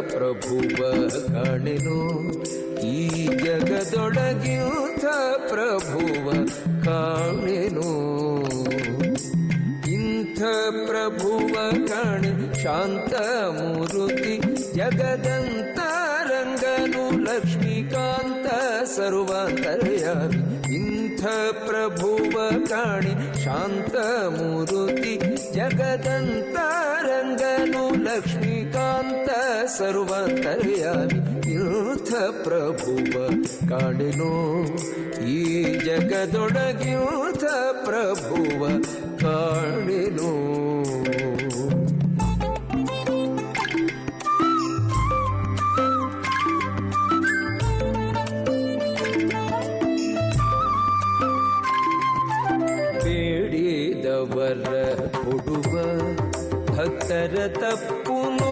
ಪ್ರಭುವ ಕಾಣೆನು ಈ ಜಗದೊಳಗಿಂಥ ಪ್ರಭುವ ಕಾಣೆನು. ಇಂಥ ಪ್ರಭುವ ಕಾಣೆ ಶಾಂತ ಮೂರುತಿ ಜಗದಂತ ರಂಗನು ಲಕ್ಷ್ಮೀಕಾಂತ ಸರ್ವಾಂತರ್ಯಾಮಿ ಇಂಥ ಪ್ರಭುವ ಕಾಣೆ ಶಾಂತ ಮೂರುತಿ ಜಗದಂತ ಲಕ್ಷ್ಮೀಕಾಂತ ಸರ್ವತರ್ಯಾಮಿ ತೀರ್ಥ ಪ್ರಭುವ ಕಾಡಿನೋ. ಈ ಜಗದೊಡಗಿಯೂಥ ಪ್ರಭುವ ಕಾಡಿನೋ. ಬೇಡಿದವರ ಕೊಡುವ ಭಕ್ತರ ತಪ್ಪುನು